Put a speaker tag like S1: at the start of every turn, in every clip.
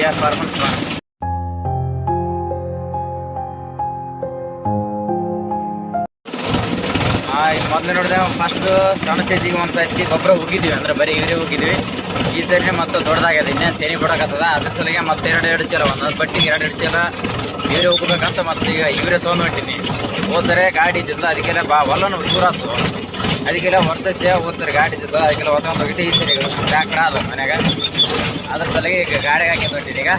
S1: R farmers hi ಮೊದಲು ನೋಡಿದೆ first ಸಣ್ಣ ಚೇಜಿಗೆ ಒಂದು ಸತಿ ಗೊಬ್ಬರ ಹೋಗಿದ್ವಿ ಅಂದ್ರೆ ಬರೀ ಇವರೇ ಹೋಗಿದ್ವಿ ಈ ಸರಿ ಮತ್ತೆ ದೊಡ್ಡದಾಗ್ಯದ ಇನ್ನೇನು ತೆನಿ ಬಿಡೋಕತ್ತದ ಅದ್ರ ಸಲಿಗೆ ಮತ್ತೆ ಎರಡು ಎರಡು ಚೀಲ, ಒಂದೊಂದು ಬಟ್ಟಿಗೆ ಎರಡು ಎರಡು ಚೀಲ ಇವರೇ ಹೋಗ್ಬೇಕಂತ ಮತ್ತೆ ಈಗ ಇವರೇ ತೊಗೊಂಡು ಹೊಂಟೀನಿ ಹೋದರೆ ಗಾಡಿ ಇದ್ದಿಲ್ಲ ಅದಕ್ಕೆಲ್ಲ ಬಾ, ಹೊಲನು ದೂರ ಆಯ್ತು ಅದಕ್ಕೆಲ್ಲ ಹೊರ್ತೈತೆ ಹೋದ್ ಸರಿ ಗಾಡಿ ಇದ್ದು ಅದಕ್ಕೆಲ್ಲ ಹೊತ್ಕೊಂಡು ಹೋಗಿದ್ದೆ ಈ ಸರಿ ಟ್ರ್ಯಾಕ್ಟರ್ ಮನ್ಯಾಗ. ಅದ್ರ ಸಲಿಗೆ ಈಗ ಗಾಡಿಗೆ ಹಾಕಿ ಈಗ.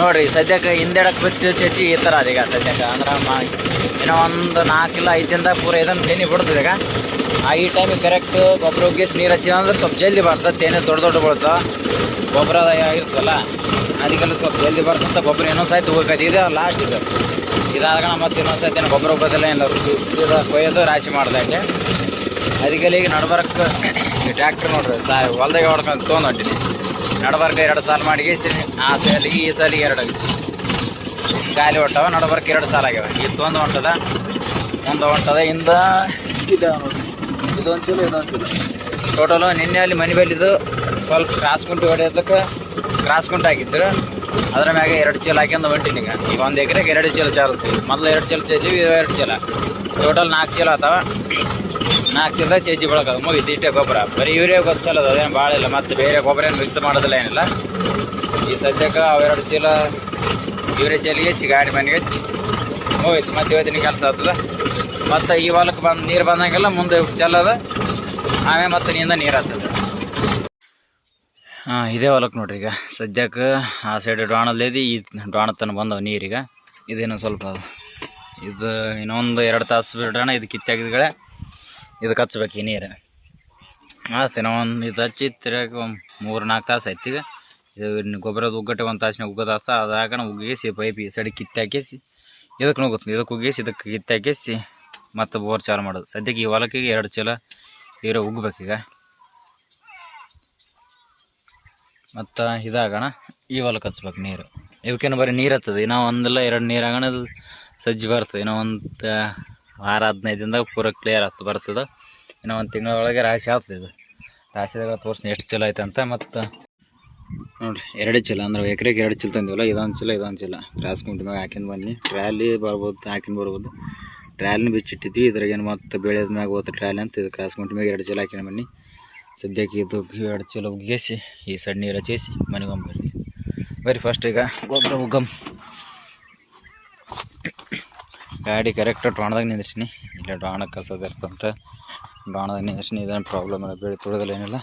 S1: ನೋಡ್ರಿ ಸದ್ಯಕ್ಕೆ ಹಿಂದೆಡಕ್ ಬಿತ್ತು ಚಚ್ಚಿ ಈ ಥರ ಅದೀಗ ಸದ್ಯಕ್ಕೆ. ಅಂದ್ರೆ ಏನೋ ಒಂದು ನಾಲ್ಕಿಲ್ಲ ಐದು ದಿನದಾಗ ಪೂರ ಇದನ್ನು ತೇನಿ ಬಿಡ್ತದೆ ಈಗ. ಆ ಈ ಟೈಮಿಗೆ ಕರೆಕ್ಟ್ ಗೊಬ್ಬರ ಉಗ್ಗಿಸಿ ನೀರು ಹಚ್ಚಿದ ಅಂದ್ರೆ ಸ್ವಲ್ಪ ಜಲ್ದಿ ಬರ್ತದೆ, ತೇನೆ ದೊಡ್ಡ ದೊಡ್ಡ ಬೀಳ್ತಾವ ಗೊಬ್ಬರ ಇರ್ತಲ್ಲ ಅದಕ್ಕೆಲ್ಲ ಸ್ವಲ್ಪ ಜಲ್ದಿ ಬರ್ತಂತ ಗೊಬ್ಬರ ಇನ್ನೊಂದು ಸಾಯ್ತು ಹೋಗಕ್ಕೆ ಇದು ಲಾಸ್ಟ್ ಇದು ಇದಾದಾಗ ಮತ್ತೆ ಇನ್ನೊಂದು ಸಾಯ್ತು ಗೊಬ್ಬರ ಹೋಗೋದಿಲ್ಲ ಏನೋ ಇದು ಕೊಯ್ಯೋದು ರಾಶಿ ಮಾಡ್ದಂಗೆ ಅದಕ್ಕೆಲ್ಲ ಈಗ ನಡ್ಬರಕ್ಕೆ ಟ್ರ್ಯಾಕ್ಟರ್ ನೋಡ್ರಿ ಸಾ ಹೊಲ್ದಾಗ ಹೊಡ್ಕೊಂಡು ತೊಗೊಂಡು ಹೊಂಟೀನಿ. ನಡ್ಬರ್ಕ ಎರಡು ಸಾಲ ಮಾಡಿ ಆ ಸಾಲಿಗೆ ಈ ಸಾಲಿಗೆ ಎರಡು. ಗಾಲಿ ಹೊಟ್ಟವ ನಡಬರ್ಕ ಎರಡು ಸಾಲ ಆಗ್ಯಾವ. ಒಂದು ಹೊಂಟದ ಒಂದು ಹೊಂಟದ ಇಂದ ನೋಡ್ರಿ ಇದೊಂದು ಚೀಲ ಇದೊಂದು ಚೀಲ ಟೋಟಲು ನಿನ್ನೆ ಅಲ್ಲಿ ಮನೆ ಬಲ್ಲಿದ್ದು ಸ್ವಲ್ಪ ಕ್ರಾಸ್ ಕುಂಟು ಹೊಡೆಯೋದಕ್ಕೆ ಕ್ರಾಸ್ ಕುಂಟು ಹಾಕಿದ್ರು. ಅದ್ರ ಮ್ಯಾಗೆ ಎರಡು ಚೀಲ ಹಾಕ್ಯಂದು ಹೊಂಟೀನಿ ಈಗ. ಈಗ ಒಂದು ಎಕರೆಗೆ ಎರಡು ಚೀಲ ಚಾರುತ್ತೆ ಮೊದಲು ಎರಡು ಚೀಲ ಚೆಲ್ಲಿವಿ ಎರಡು ಚೀಲ. ಟೋಟಲ್ ನಾಲ್ಕು ಚೀಲ ಆತಾವ. ನಾಲ್ಕು ಚೀಲ ಚೇಜಿ ಬಳಕ ಮುಗಿತು ಇಷ್ಟೇ ಗೊಬ್ಬರ. ಬರೀ ಯೂರಿಯಾ ಗೊತ್ತು ಚಲೋದು ಅದೇನು ಭಾಳ ಇಲ್ಲ, ಮತ್ತು ಬೇರೆ ಗೊಬ್ಬರ ಏನು ಮಿಕ್ಸ್ ಮಾಡೋದಿಲ್ಲ ಏನಿಲ್ಲ. ಈ ಸದ್ಯಕ್ಕೆ ಅವೆರಡು ಚೀಲ ಯೂರಿಯಾ ಚಲಿಗೆ ಸಿಗಾಡಿ ಮನೆಗೆ ಹಚ್ಚಿ. ಮತ್ತು ಇವತ್ತಿನ ಕೆಲಸ ಆಗ್ತದ ಮತ್ತು ಈ ಹೊಲಕ್ಕೆ ಬಂದು, ನೀರು ಬಂದಂಗೆಲ್ಲ ಮುಂದೆ ಚೆಲ್ಲದ ಆಮೇಲೆ ಮತ್ತೆ ನಿಂದ ನೀರು ಹಚ್ಚದ. ಹಾಂ, ಇದೇ ಹೊಲಕ್ಕೆ ನೋಡ್ರಿ ಈಗ. ಸದ್ಯಕ್ಕೆ ಆ ಸೈಡ್ ಡೋಣದಲ್ಲಿ ಈ ಡೋಣ ತನಕ ಬಂದವು ನೀರೀಗ ಇದೇನು ಸ್ವಲ್ಪ ಇದು, ಇನ್ನೊಂದು ಎರಡು ತಾಸು ಬಿಡೋಣ ಇದು ಕಿತ್ತಾಗಿದ್ಗಳೇ ಇದಕ್ಕೆ ಹಚ್ಬೇಕು ಈ ನೀರು. ಆಯ್ತು ಒಂದು ಇದು ಹಚ್ಚಿ ತಿರ್ಗಾಕ ಒಂದು ಮೂರು ನಾಲ್ಕು ತಾಸು ಆಯ್ತು ಇದು ಗೊಬ್ಬರದ ಉಗ್ಗಟ್ಟೆ ಒಂದು ತಾಸಿನ ಉಗ್ಗದಾತ ಅದಾಗ ಉಗ್ಗಿಸಿ ಪೈಪ್ ಸೈಡ್ ಕಿತ್ತಾಕಿಸಿ ಇದಕ್ಕೆ ನುಗ್ಗುತ್ತೆ ಇದಕ್ಕೆ ಉಗ್ಗಿಸಿ, ಇದಕ್ಕೆ ಕಿತ್ತಾಕಿಸಿ ಮತ್ತು ಬೋರ್ ಚಾಲು ಮಾಡೋದು. ಸದ್ಯಕ್ಕೆ ಈ ಹೊಲಕ್ಕೆ ಎರಡು ಚೀಲ ಇವರೇ ಉಗ್ಬೇಕೀಗ. ಮತ್ತು ಇದಾಗೋಣ ಈ ಹೊಲಕ್ಕೆ ಹಚ್ಬೇಕು ನೀರು. ಇವಕ್ಕೇನು ಬರೀ ನೀರು ಹಚ್ಚದು. ಇನ್ನೂ ಒಂದಲ್ಲ ಎರಡು ನೀರು ಆಗೋಣ ಸಜ್ಜಿ ಬರ್ತದೆ. ಇನ್ನೂ ಒಂದು ವಾರ ಹದಿನೈದು ದಿನದಾಗ ಪೂರ ಕ್ಲಿಯರ್ ಆಗ್ತದೆ ಬರ್ತದೆ. ಇನ್ನು ಒಂದು ತಿಂಗಳೊಳಗೆ ರಾಶಿ ಆಗ್ತದೆ ಇದು. ರಾಶಿದಾಗ ತೋರಿಸ್ತೀನಿ ಎಷ್ಟು ಚೀಲ ಐತೆ ಅಂತ ಮತ್ತು ನೋಡಿರಿ, ಎರಡು ಚೀಲ ಅಂದ್ರೆ ಎಕರೆಗೆ ಎರಡು ಚೀಲ ತಂದಿವಲ್ಲ, ಇದೊಂದು ಚೀಲ ಇದೊಂದು ಚೀಲ. ಕ್ರಾಸ್ ಕುಂಟಿ ಮ್ಯಾಗ ಹಾಕಿನ ಬನ್ನಿ ಟ್ರ್ಯಾಲಿ ಬರ್ಬೋದು ಹಾಕಿನ ಬರ್ಬೋದು. ಟ್ರ್ಯಾಲಿನ ಬಿಚ್ಚಿಟ್ಟಿದ್ವಿ ಇದ್ರಾಗೇನು ಮತ್ತು ಬೆಳೆದ ಮ್ಯಾಗ ಹೋಗ್ತು ಟ್ರ್ಯಾಲಿ ಅಂತ ಇದು ಕ್ರಾಸ್ ಕುಂಟಿ ಮ್ಯಾಗ ಎರಡು ಚೀಲ ಹಾಕಿನ ಬನ್ನಿ ಸದ್ಯಕ್ಕೆ ಇದು ಎರಡು ಚೀಲ ಉಗ್ಗೇಸಿ, ಈ ಸಣ್ಣ ನೀರು ಹಚ್ಚೇಸಿ ಮನೆಗೆ ಬರ್ರಿ ಬರ್ರಿ ಫಸ್ಟ್ ಈಗ ಗೊಬ್ಬರ ಉಗ್ಗಮ್. ಗಾಡಿ ಕರೆಕ್ಟ್ ಡಾಣದಾಗ ನಿಂದ್ರಿಸಿನಿ ಇಲ್ಲ ಡಾಣ ಕಸದ ಇರ್ತಂತ. ಡಾಣದಾಗ ನಿಂದ್ರಿಸಿನಿ ಇದೇನು ಪ್ರಾಬ್ಲಮ್ ಇಲ್ಲ. ಬೆಳೆ ತುಳಿದಲ್ಲ ಏನಿಲ್ಲ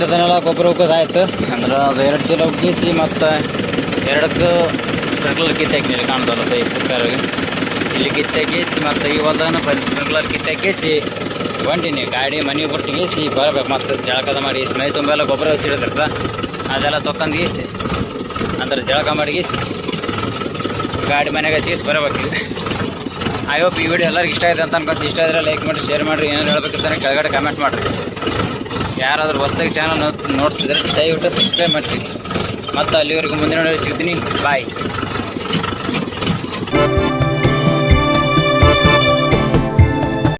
S1: ಇಷ್ಟದನ್ನೆಲ್ಲ ಗೊಬ್ಬರ ಉಗ್ಗೋದು ಆಯ್ತು ಅಂದ್ರೆ ಅದು ಎರಡು ಚೀಲ ಉಗ್ಗಿಸಿ ಮತ್ತು ಎರಡಕ್ಕೆ ಸ್ಪ್ರಿಂಕ್ಲರ್ ಕಿತ್ತಾಕಿನಿ ಕಾಣ್ತಲ್ಲ ಈ ಕುಕ್ಕರ್ಗೆ ಇಲ್ಲಿ ಕಿತ್ತಾಕಿಸಿ ಮತ್ತು ಈ ಹೊಲ್ದಾನ ಬರೀ ಸ್ಪ್ರಿಂಕ್ಲರ್ ಕಿತ್ತಾಕಿಸಿ ಹೊಂಟೀನಿ ಗಾಡಿ ಮನೆ ಬಿಟ್ಟು ಗೀಸಿ ಬರಬೇಕು. ಮತ್ತು ಜಳಕದ ಮಾಡಿ ಮೈ ತುಂಬೆಲ್ಲ ಗೊಬ್ಬರ ಸಿಡಿದಿರ್ತ ಅದೆಲ್ಲ ತೊಕ್ಕಂದು ಗೀಸಿ, ಅಂದ್ರೆ ಜಳಕ ಮಾಡಿ ಗೀಸಿ ಗಾಡಿ ಮನೆಗೆ ಹಚ್ಚಿಸಿ ಬರಬೇಕು. ಐ ಹೋಪ್ ಈ ವಿಡಿಯೋ ಎಲ್ಲರಿಗೂ ಇಷ್ಟ ಆಯ್ತು ಅಂತ ಅನ್ಕೊಂತ ಇಷ್ಟ ಆದರೆ ಲೈಕ್ ಮಾಡಿ ಶೇರ್ ಮಾಡಿರಿ ಏನಾದ್ರು ಹೇಳ್ಬೇಕಿರ್ತಾನೆ ಕೆಳಗಡೆ ಕಮೆಂಟ್ ಮಾಡಿರಿ. ಯಾರಾದರೂ ಹೊಸದಾಗಿ ಚಾನಲ್ ನೋಡ್ತಿದ್ರೆ ದಯವಿಟ್ಟು ಸಬ್ಸ್ಕ್ರೈಬ್ ಮಾಡ್ತೀನಿ ಮತ್ತು ಅಲ್ಲಿವರೆಗೂ ಮುಂದಿನ ಸಿಗ್ತೀನಿ. ಬಾಯ್